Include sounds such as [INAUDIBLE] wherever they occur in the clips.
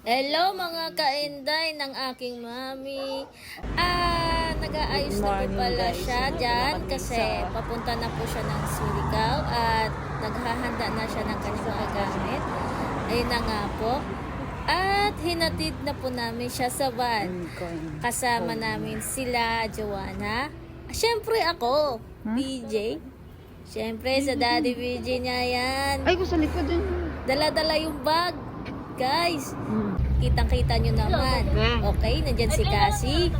Hello mga kainday ng aking mami. Ah, nag-aayos na po pala siya dyan kasi papunta na po siya ng Surigao at naghahanda na siya ng kanyang mga gamit. Ayun na nga po. At hinatid na po namin siya sa van. Kasama namin sila, Joanna. Siyempre ako, BJ. Siyempre, sa daddy BJ niya yan. Ay, sa likod din. Dala-dala yung bag. Guys, kitang-kita nyo naman. Okay, nandyan si Cassie.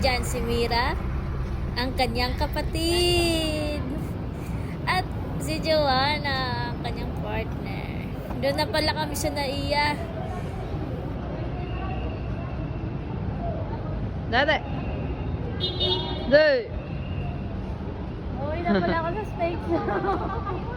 Diyan si Mira. Ang kanyang kapatid. At si Joanna, ang kanyang partner. Doon na pala kami sa naiya. Dada. Day. Uy, na pala ako sa stage. [LAUGHS]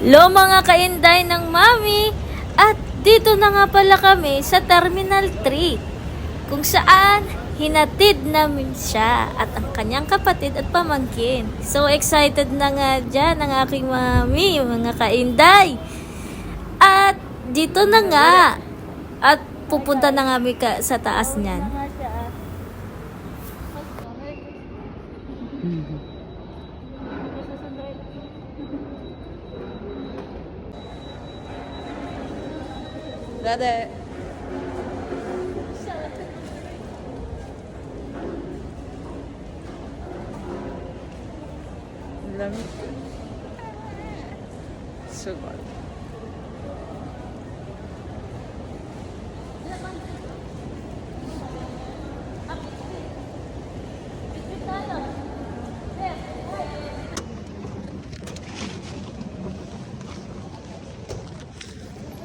Lo mga kainday ng mami at dito na nga pala kami sa Terminal 3 kung saan hinatid namin siya at ang kanyang kapatid at pamangkin. So excited na nga dyan ang aking mami, mga kainday. At dito na nga at pupunta na kami ka, sa taas niyan. got it. Let me. So good.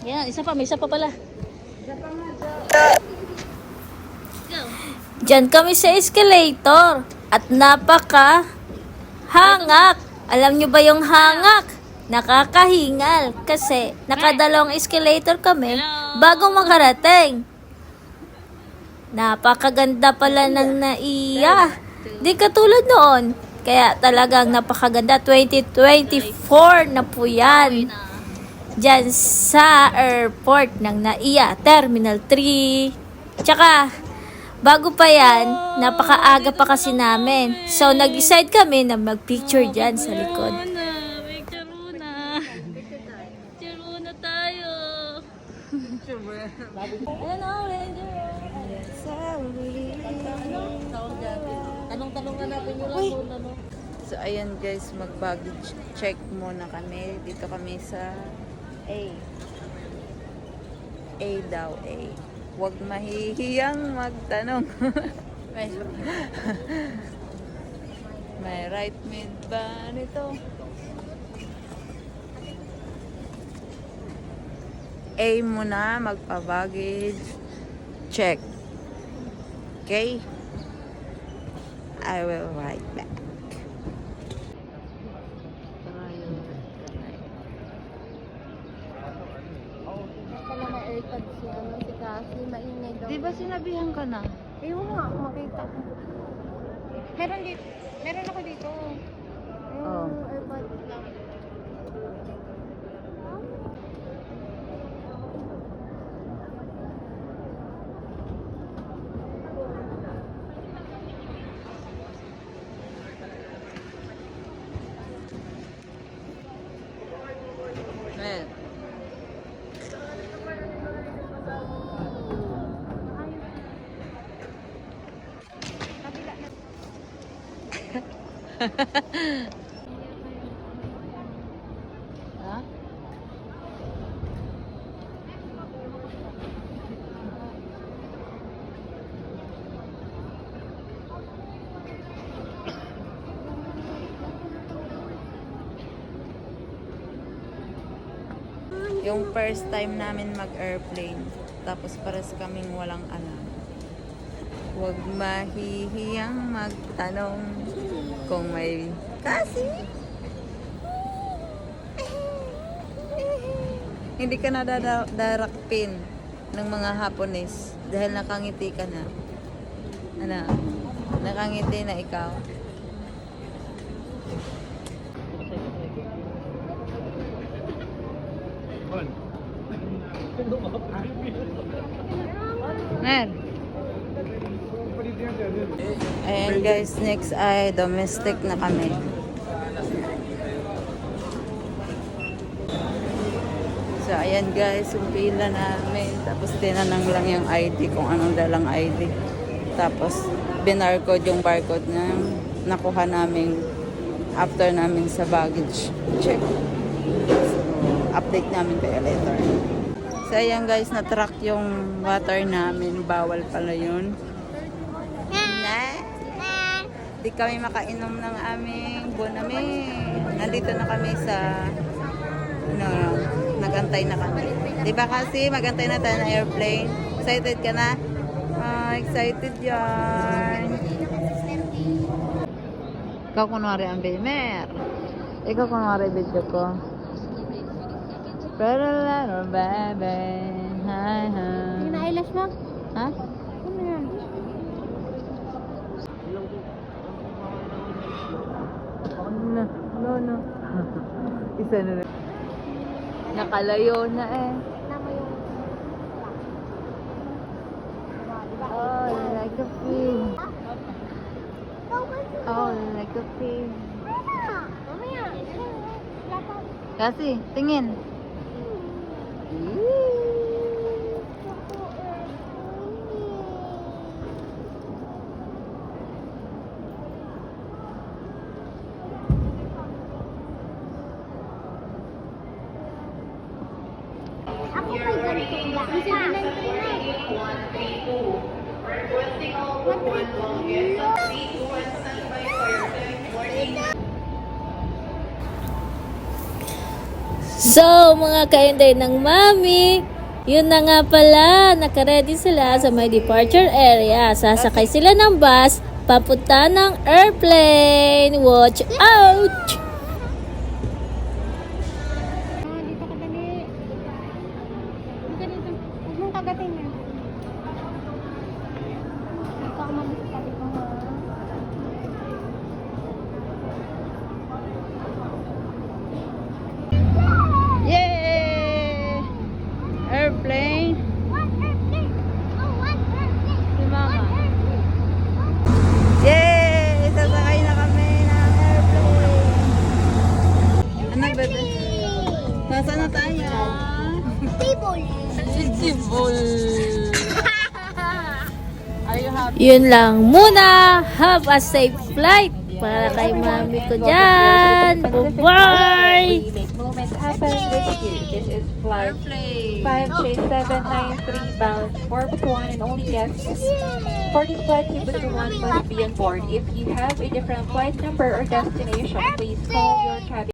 Yan, isa pa, may isa pa pala. Diyan kami sa escalator at napaka hangak. Alam nyo ba yung hangak? Nakakahingal kasi nakadalawang escalator kami bago makarating. Napakaganda pala ng naiya. Di katulad noon. Kaya talagang napakaganda. 2024 na po yan. Diyan sa airport ng NAIA, Terminal 3. Tsaka, bago pa yan, napakaaga pa kasi namin. So, nag-decide kami na mag-picture dyan sa likod. Ayan o, Ranger. Tanong-tanong na natin yung lang no? So, ayan guys, mag-baggage check muna kami. Dito kami sa A. A daw, A. Huwag mahihiyang magtanong. May, May right mid ba nito? A muna, magpa-baggage check. Okay? I will write back. Pala may airpod si ano si Cassie, maingay daw. Di ba sinabihan ka na? Ewan nga, makita ko. Meron dito. Meron ako dito. Yung Oh. airpod lang. Ayan. Kabila na. Ha? Yung first time namin mag-airplane, tapos pares kaming walang alam. Huwag mahihiyang magtanong kung may kasi. Hindi ka na dadarakpin. ng mga Hapones dahil nakangiti ka na. Ano? Nakangiti na ikaw. Mer. Ayan guys, next ay domestic na kami. So ayan guys, yung pila namin. Tapos tinanong lang yung ID kung anong dalang ID. Tapos binarcode yung barcode na nakuha namin after namin sa baggage check. So, update namin kay later. So ayan guys, na-track yung water namin. Bawal pala yun. Di kami makainom ng aming bonaming. Nandito na kami sa ano, nagantay na kami. Di ba kasi magantay na tayo ng airplane? Excited ka na? Ah, excited yan. Ikaw kunwari ang Bilmer. Ikaw kunwari video ko. Pero lalo, baby. Hi, hi. Hindi na eyelash mo? Ha? Ano yan? Ano na? No, no. Isa na na. Nakalayo na eh. Oh, like a fish. Oh, like a. Lapa. Kasi, tingin. Ako may ganito lang. Ang sige lang So, mga kainday ng mami, yun na nga pala, nakaready sila sa may departure area. Sasakay sila ng bus, papunta ng airplane. Watch out! Ah, dito ka dali. Dito, dito. Huwag mong kagatin yan. Ikaw ang mabisa pa dito, ha? Yay! Airplane. One airplane. Oh, one airplane. Si Mama. One airplane. Yay! Sasakay na kami ng airplane. Ano, bebe? Nasaan na tayo? Table. [LAUGHS] Happy? Yun lang muna. Have a safe flight para kay mami ko dyan. Bye-bye! make movement happen with you. This is flight 5J793 bound for Butuan and only guests for this flight to Butuan must be on board. If you have a different flight number or destination, please call your cabin.